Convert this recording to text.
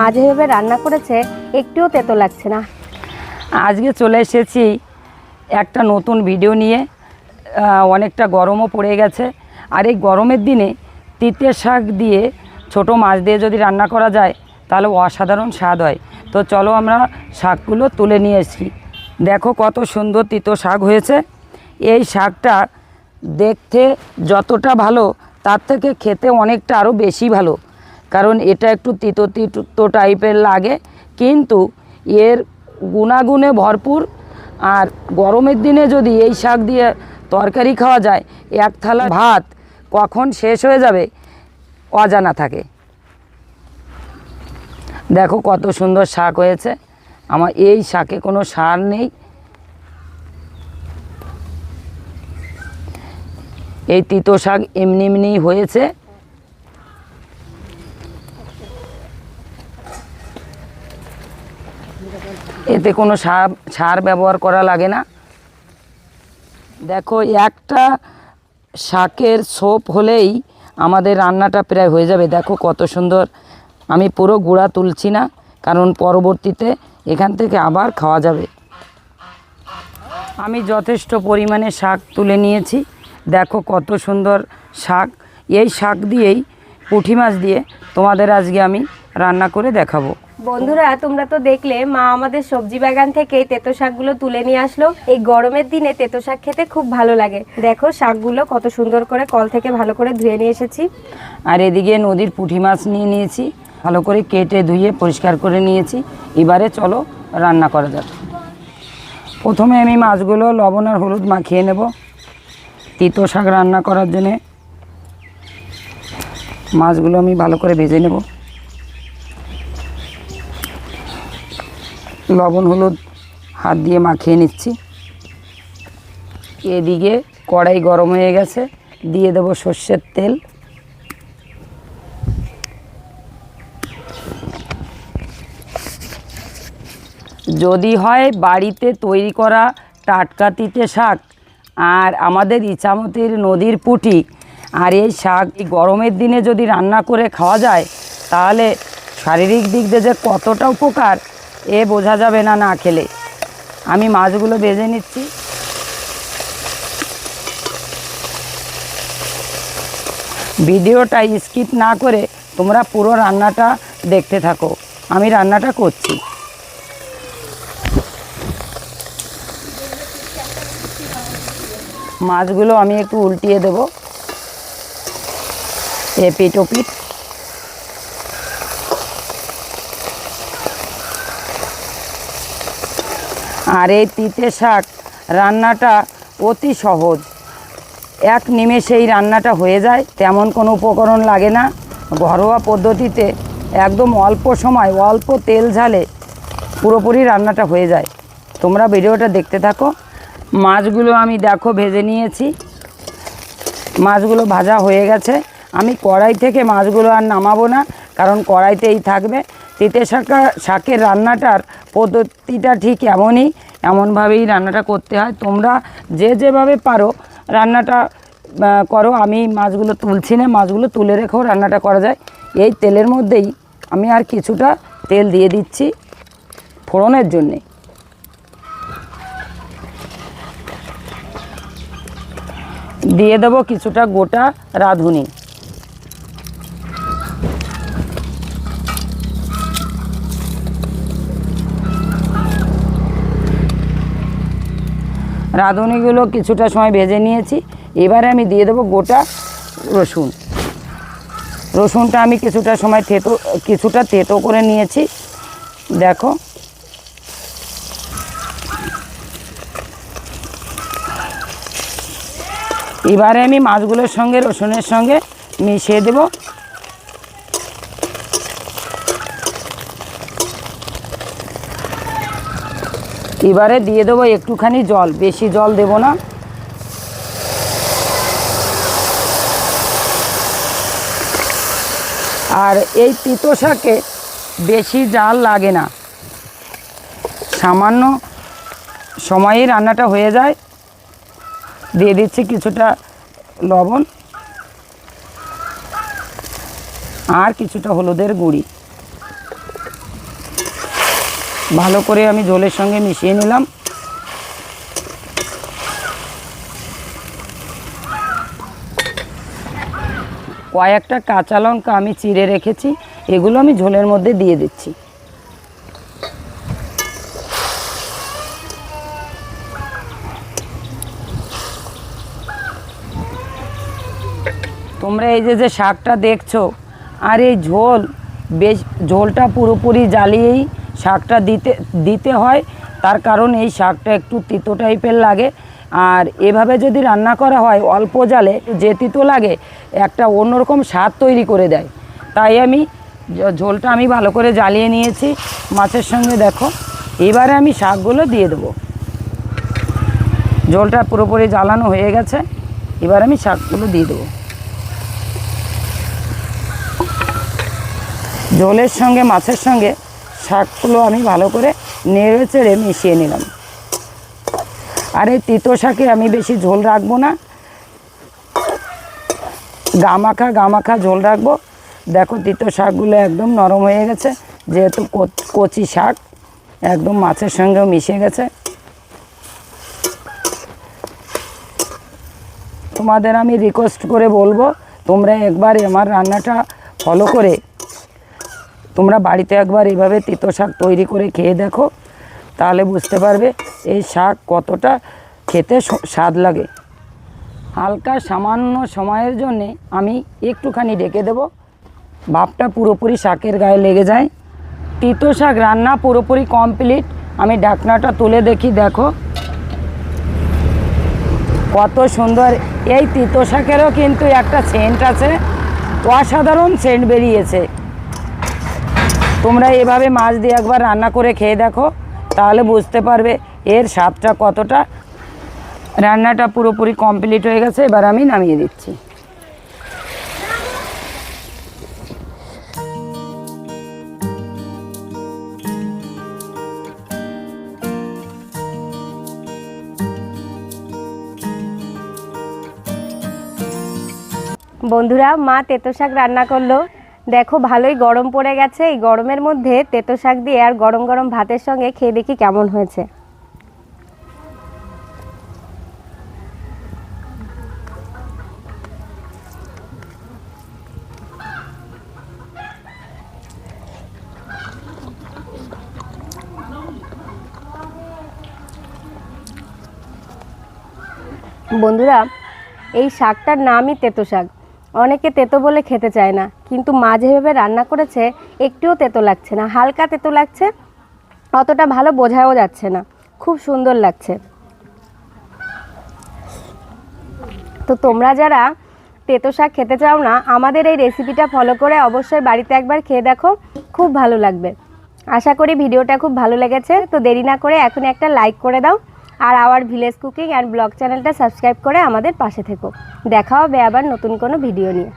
মা যেভাবে রান্না করেছে, একটুও তেতো লাগছে না। আজকে চলে এসেছি একটা নতুন ভিডিও নিয়ে। অনেকটা গরমও পড়ে গেছে। আর এই গরমের দিনে তিতে শাক দিয়ে ছোট মাছ দিয়ে যদি রান্না করা যায়, তাহলে অসাধারণ স্বাদ হয়। তো চলো আমরা শাকগুলো তুলে নিয়ে এসেছি। দেখো কত সুন্দর তিতো শাক হয়েছে। এই শাকটা দেখতে যতটা ভালো, তার থেকে খেতে অনেকটা আরও বেশি ভালো। কারণ এটা একটু তিতো তিতো টাইপের লাগে। কিন্তু এর গুণাগুণে ভরপুর। আর গরমের দিনে যদি এই শাক দিয়ে তরকারি খাওয়া যায়, এক থালা ভাত কখন শেষ হয়ে যাবে অজানা থাকে। দেখো কত সুন্দর শাক হয়েছে। আমার এই শাকে কোনো সার নেই। এই তিতো শাক এমনি এমনি হয়েছে। এতে কোনো সার সার ব্যবহার করা লাগে না। দেখো, একটা শাকের সোপ হলেই আমাদের রান্নাটা প্রায় হয়ে যাবে। দেখো কত সুন্দর। আমি পুরো গুঁড়া তুলছি না, কারণ পরবর্তীতে এখান থেকে আবার খাওয়া যাবে। আমি যথেষ্ট পরিমাণে শাক তুলে নিয়েছি। দেখো কত সুন্দর শাক। এই শাক দিয়েই পুঁটি মাছ দিয়ে তোমাদের আজকে আমি রান্না করে দেখাবো। বন্ধুরা, তোমরা তো দেখলে, মা আমাদের সবজি বাগান থেকে তেতো শাকগুলো তুলে নিয়ে আসলো। এই গরমের দিনে তেতো শাক খেতে খুব ভালো লাগে। দেখো, শাকগুলো কত সুন্দর করে কল থেকে ভালো করে ধুয়ে নিয়ে এসেছি। আর এদিকে নদীর পুঁটি মাছ নিয়ে নিয়েছি, ভালো করে কেটে ধুয়ে পরিষ্কার করে নিয়েছি। এবারে চলো, রান্না করা যাক। প্রথমে আমি মাছগুলো লবণ আর হলুদ মাখিয়ে নেব। তিতো শাক রান্না করার জন্যে মাছগুলো আমি ভালো করে ভেজে নেব। লবণ, হলুদ হাত দিয়ে মাখিয়ে নিচ্ছি। এদিকে কড়াই গরম হয়ে গেছে, দিয়ে দেবো সর্ষের তেল। যদি হয় বাড়িতে তৈরি করা টাটকা তিতে শাক আর আমাদের ইচামতির নদীর পুঁটি আর এই শাক এই গরমের দিনে যদি রান্না করে খাওয়া যায়, তাহলে শারীরিক দিক দিয়ে যে কতটা উপকার এ বোঝা যাবে না না খেলে। আমি মাছগুলো ভেজে নিচ্ছি। ভিডিওটা স্কিপ না করে তোমরা পুরো রান্নাটা দেখতে থাকো। আমি রান্নাটা করছি। মাছগুলো আমি একটু উল্টিয়ে দেব। এপিট ওপিট আর এই তিতে শাক রান্নাটা অতি সহজ। এক নিমেষে এই রান্নাটা হয়ে যায়, তেমন কোনো উপকরণ লাগে না। ঘরোয়া পদ্ধতিতে একদম অল্প সময় অল্প তেল ঝালে পুরোপুরি রান্নাটা হয়ে যায়। তোমরা ভিডিওটা দেখতে থাকো। মাছগুলো আমি দেখো ভেজে নিয়েছি। মাছগুলো ভাজা হয়ে গেছে। আমি কড়াই থেকে মাছগুলো আর নামাবো না, কারণ কড়াইতেই থাকবে। তিতে শাকা শাকের রান্নাটার পদ্ধতিটা ঠিক এমনই, এমনভাবেই রান্নাটা করতে হয়। তোমরা যে যেভাবে পারো রান্নাটা করো। আমি মাছগুলো তুলছি না, মাছগুলো তুলে রেখেও রান্নাটা করা যায়। এই তেলের মধ্যেই আমি আর কিছুটা তেল দিয়ে দিচ্ছি ফোড়নের জন্যে। দিয়ে দেবো কিছুটা গোটা রাঁধুনি। রাঁধুনিগুলো কিছুটা সময় ভেজে নিয়েছি। এবারে আমি দিয়ে দেবো গোটা রসুন। রসুনটা আমি কিছুটা সময় থেতো, কিছুটা তেতো করে নিয়েছি। দেখো। এবারে আমি মাছগুলোর সঙ্গে, রসুনের সঙ্গে মিশিয়ে দেব। এবারে দিয়ে দেবো একটুখানি জল, বেশি জল দেব না। আর এই তিতো শাকে বেশি জাল লাগে না। সামান্য সময়েই রান্নাটা হয়ে যায়। দিয়ে দিচ্ছি কিছুটা লবণ আর কিছুটা হলুদের গুঁড়ি। ভালো করে আমি ঝোলের সঙ্গে মিশিয়ে নিলাম। কয়েকটা কাঁচা লঙ্কা আমি চিড়ে রেখেছি, এগুলো আমি ঝোলের মধ্যে দিয়ে দিচ্ছি। তোমরা এই যে যে শাকটা দেখছ, আর এই ঝোল, বেশ ঝোলটা পুরোপুরি জ্বালিয়েই শাকটা দিতে দিতে হয়। তার কারণ এই শাকটা একটু তিতো টাইপের লাগে। আর এভাবে যদি রান্না করা হয় অল্প জালে, যে তিতো লাগে, একটা অন্যরকম স্বাদ তৈরি করে দেয়। তাই আমি ঝোলটা আমি ভালো করে জ্বালিয়ে নিয়েছি। মাছের সঙ্গে দেখো, এবারে আমি শাকগুলো দিয়ে দেবো। ঝোলটা পুরোপুরি জ্বালানো হয়ে গেছে। এবার আমি শাকগুলো দিয়ে দেবো। ঝোলের সঙ্গে, মাছের সঙ্গে শাকগুলো আমি ভালো করে নেড়ে চেড়ে মিশিয়ে নিলাম। আর এই তিতো শাকে আমি বেশি ঝোল রাখব না। গামাখা গামাখা ঝোল রাখব। দেখো তিতো শাকগুলো একদম নরম হয়ে গেছে, যেহেতু কচ- শাক, একদম মাছের সঙ্গেও মিশে গেছে। তোমাদের আমি রিকোয়েস্ট করে বলব, তোমরা একবার আমার রান্নাটা ফলো করে তোমরা বাড়িতে একবার এইভাবে তিতো শাক তৈরি করে খেয়ে দেখো, তাহলে বুঝতে পারবে এই শাক কতটা খেতে স্বাদ লাগে। হালকা সামান্য সময়ের জন্যে আমি একটুখানি ডেকে দেব। ভাপটা পুরোপুরি শাকের গায়ে লেগে যায়। তিতো শাক রান্না পুরোপুরি কমপ্লিট। আমি ঢাকনাটা তুলে দেখি, দেখো। কত সুন্দর। এই তিতো শাকেরও কিন্তু একটা সেন্ট আছে। অসাধারণ সেন্ট বেরিয়েছে। তোমরা এভাবে মাছ দিয়ে একবার রান্না করে খেয়ে দেখো, তাহলে বুঝতে পারবে এর স্বাদটা কতটা। রান্নাটা পুরোপুরি কমপ্লিট হয়ে গেছে, এবার আমি নামিয়ে দিচ্ছি। বন্ধুরা, মা তেতো শাক রান্না করল। দেখো, ভালোই গরম পড়ে গেছে। এই গরমের মধ্যে তেতো শাক দিয়ে আর গরম গরম ভাতের সঙ্গে খেয়ে দেখি কেমন হয়েছে। বন্ধুরা, এই শাকটার নামই তেতো শাক। অনেকে তেতো বলে খেতে চায় না, কিন্তু মা যেভাবে রান্না করেছে, একটুও তেতো লাগছে না, হালকা তেতো লাগছে, অতটা ভালো বোঝাও যাচ্ছে না, খুব সুন্দর লাগছে। তো তোমরা যারা তেতো শাক খেতে চাও না, আমাদের এই রেসিপিটা ফলো করে অবশ্যই বাড়িতে একবার খেয়ে দেখো, খুব ভালো লাগবে। আশা করি ভিডিওটা খুব ভালো লেগেছে, তো দেরি না করে এখন একটা লাইক করে দাও। আর our village cooking and blog চ্যানেলটা সাবস্ক্রাইব করে আমাদের পাশে থেকো। দেখা হবে আবার নতুন কোনো ভিডিও নিয়ে।